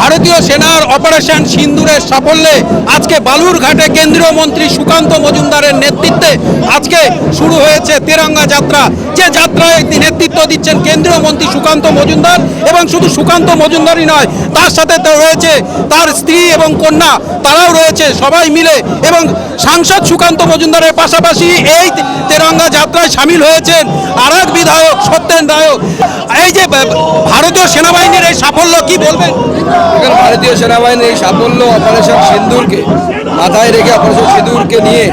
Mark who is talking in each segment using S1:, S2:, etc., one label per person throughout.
S1: ভারতীয় সেনার অপারেশন সিন্দুরের সাফল্যে আজকে বালুরঘাটে কেন্দ্রীয় মন্ত্রী সুকান্ত মজুমদারের নেতৃত্বে আজকে শুরু হয়েছে তেরঙ্গা যাত্রা। যে যাত্রায় নেতৃত্ব দিচ্ছেন কেন্দ্রীয় মন্ত্রী সুকান্ত মজুমদার এবং শুধু সুকান্ত মজুমদারই নয়, তার সাথে তো রয়েছে তার স্ত্রী এবং কন্যা, তারাও রয়েছে সবাই মিলে এবং সাংসদ সুকান্ত মজুমদারের পাশাপাশি এই তেরঙ্গা যাত্রায় সামিল হয়েছেন আর বিধায়ক সত্যেন রায়ক এই যে বা- ভারতীয় সেনাবাহিনীর এই সাফল্য কি বলবেন?
S2: ভারতীয় সেনাবাহিনীর এই সাফল্য অপারেশন সিন্দুরকে মাথায় রেখে অপারেশন সিঁদুরকে নিয়ে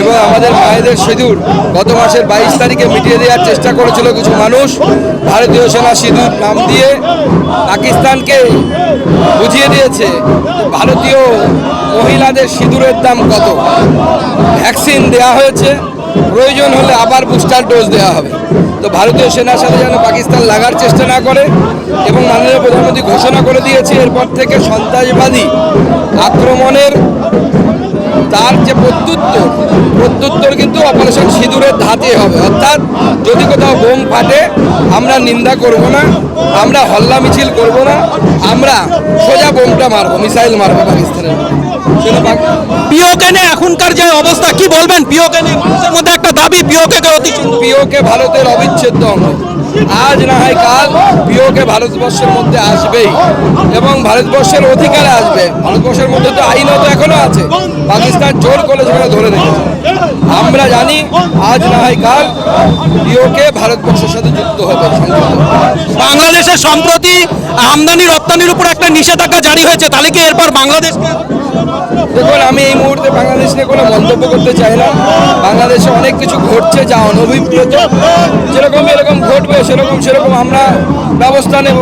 S2: এবং আমাদের মায়েদের সিঁদুর গত মাসের বাইশ তারিখে মিটিয়ে দেওয়ার চেষ্টা করেছিল কিছু মানুষ। ভারতীয় সেনা সিঁদুর নাম দিয়ে পাকিস্তানকে বুঝিয়ে দিয়েছে ভারতীয় মহিলাদের সিঁদুরের দাম কত। ভ্যাকসিন দেওয়া হয়েছে। প্রয়োজন হলে আবার বুস্টার ডোজ দেওয়া হবে। তো ভারতীয় সেনার সাথে যেন পাকিস্তান লাগার চেষ্টা না করে এবং মাননীয় প্রধানমন্ত্রী ঘোষণা করে দিয়েছে, এরপর থেকে সন্ত্রাসবাদী আক্রমণের তার যে প্রত্যুত্তর প্রত্যুত্তর কিন্তু অপারেশন সিঁদুরের ধাতে হবে। অর্থাৎ যদি কোথাও বোম ফাটে আমরা নিন্দা করব না আমরা হল্লা মিছিল করব না আমরা সোজা বোমটা মারবো মিসাইল মারবো পাকিস্তানের।
S1: পিওকেনে এখনকার যে অবস্থা কি বলবেন? পিওকেনে মানুষের মধ্যে একটা দাবি পিওকে অতি
S2: পিওকে ভারতের অবিচ্ছেদ্য অঙ্গ। আজ না হয় কাল পিওকে ভারতবর্ষের মধ্যে আসবেই। এবং ভারতবর্ষের অধিকারে আসবে। ভারতবর্ষের মধ্যে তো আইনত এখনও আছে। পাকিস্তান জোর করে সেখানে ধরে রেখেছে। আমরা জানি আজ না হয় কাল পিওকে ভারতবর্ষের সাথে যুক্ত হবে।
S1: বাংলাদেশের সম্প্রতি আমদানি রপ্তানির উপর একটা নিষেধাজ্ঞা জারি হয়েছে। তাহলে কি এরপর বাংলাদেশকে
S2: দেখুন, আমি এই মুহূর্তে বাংলাদেশ নিয়ে কোনো মন্তব্য করতে চাই না। বাংলাদেশে অনেক কিছু ঘটছে যা অনভিপ্রেত। যেরকম এরকম ঘটবে, সেরকম সেরকম আমরা ব্যবস্থা নেব।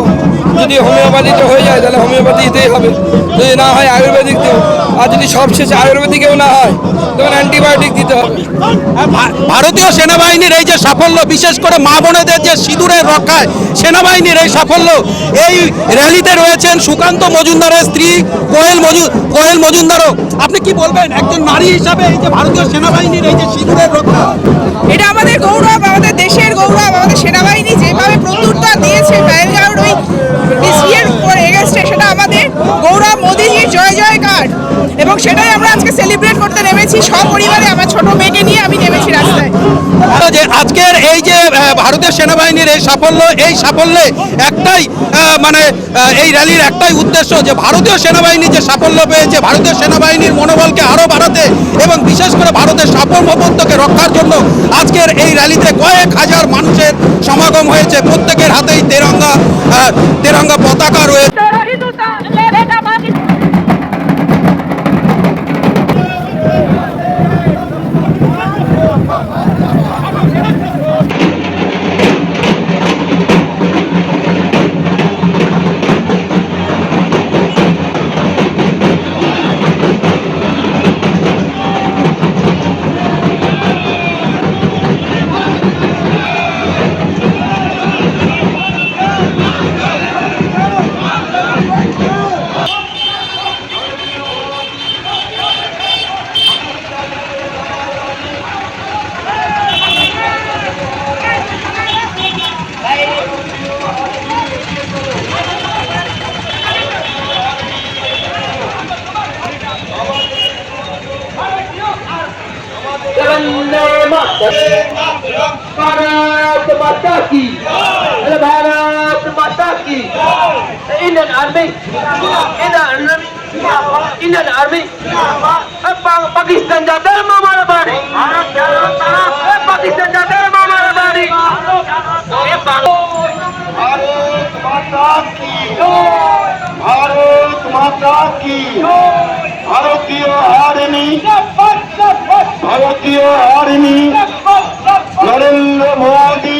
S2: যদি হোমিওপ্যাথিতে হয়ে যায়, তাহলে হোমিওপ্যাথিতেই হবে। যদি না হয়, আয়ুর্বেদিক দেব আর যদি সব শেষে আয়ুর্বেদিকেও না হয় তখন অ্যান্টিবায়োটিক দিতে হবে
S1: ভারতীয় সেনাবাহিনীর এই যে সাফল্য বিশেষ করে মা বোনেদের যে সিঁদুরের রক্ষায় সেনাবাহিনীর এই সাফল্য এই র্যালিতে রয়েছেন সুকান্ত মজুমদারের স্ত্রী কোয়েল মজু কোয়েল মজুমদারও আপনি কি বলবেন একজন নারী হিসাবে এই যে ভারতীয় সেনাবাহিনীর এই যে সিঁদুরের রক্ষা
S3: এটা আমাদের গৌরব আমাদের দেশের গৌরব আমাদের সেনাবাহিনী যেভাবে প্রত্যুত্তর দিয়েছে প্যারেলগ্রাউন্ড ওই এগেস্টে সেটা আমাদের গৌরব এবং সেটাই আমরা আজকে সেলিব্রেট করতে নেমেছি। সপরিবারে আমার ছোট মেয়েকে নিয়ে আমি নেমেছি রাস্তায়।
S1: যে আজকের এই যে ভারতীয় সেনাবাহিনীর এই সাফল্য এই সাফল্যে একটাই মানে এই র্যালির একটাই উদ্দেশ্য যে ভারতীয় সেনাবাহিনী যে সাফল্য পেয়েছে ভারতীয় সেনাবাহিনীর মনোবলকে আরও বাড়াতে এবং বিশেষ করে ভারতের সার্বভৌমত্বকে রক্ষার জন্য আজকের এই র্যালিতে কয়েক হাজার মানুষের সমাগম হয়েছে। প্রত্যেকের হাতেই তেরঙ্গা তেরঙ্গা পতাকা রয়েছে
S4: বন্দে ভারত
S5: মাতা কি? ভারত মাতা কি? Indian army. Indian army. Indian army. Pakistan যাদের মামার বাড়ি। পাকিস্তান যাদের মামার বাড়ি। ভারত মাতা কি?
S6: ভারত মাতা কি? ভারতীয় আর্মি ভারতীয় আর্মি নরেন্দ্র মোদী